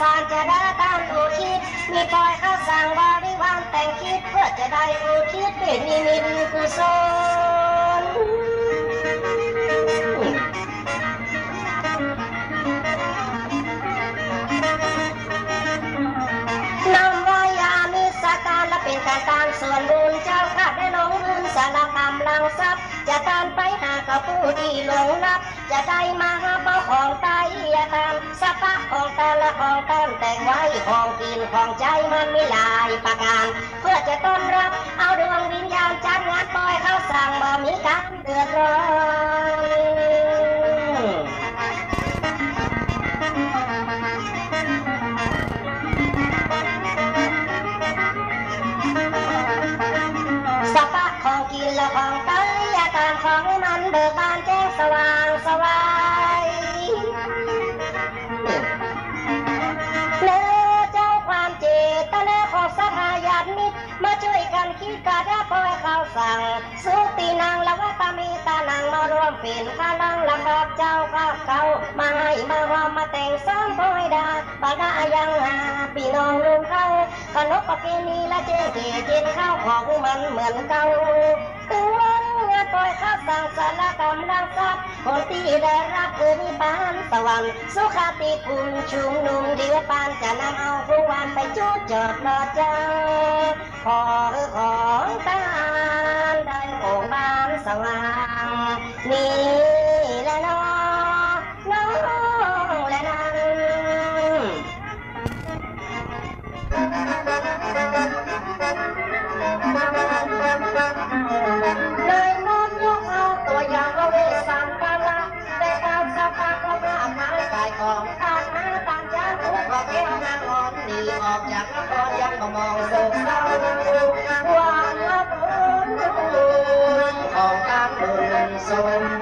สารจะได้ตามอุทิศมีปล่อยข้าสั่งบริวารแต่งคิด เพื่อจะได้อุทิศเป็นนิมิตกุศลนำวายามิสการและเป็นการตามส่วนบุญเจ้าข้าได้ลงทุนสารกำลังทรัพย์ จะตามไปหากับผู้ที่หลงรับ จะได้มาหาเป้าของตายอย่าต ของแต่ละของตามแต่งไว้ของกินของใจมันมีหลายประการ เพื่อจะต้อนรับเอาดวงวิญญาณจัดงานปล่อยเขาสั่งบ่มีการเดือดร้อนสปะของกินและของไตอาการของมันเบิกบานแจ้งสว่างสวาย สังสุตินางละวะตามีตานางมารวมป็นข้านังละกับเจ้ากับเขามาให้มาว่ามาแต่งสร้างปล่อยดาปาดายังหาพี่น้องลุงเขาขนบประเพณีและเจเกจินข้าวของมันเหมือนเก่าถึงวันงานปล่อยข้าสั่งสารกำลังทรัพย์คนที่ได้รับคือนิพพานสวรรค์สุขาติคุณชุมนุมเดียวปานจะนำเอาผู้วันไปจุดจอดรอเจ้าขอขอ สว่างนี่และน้องน้องและนางเลยน้อมยกเอาตัวอย่างเอาเวสันตาละแต่ดาวสปาก็พระหายกายของตาหน้าต่างจานทุกก็แก้วนางอ่อนหนีออกจากนครยังก็มองโศ ข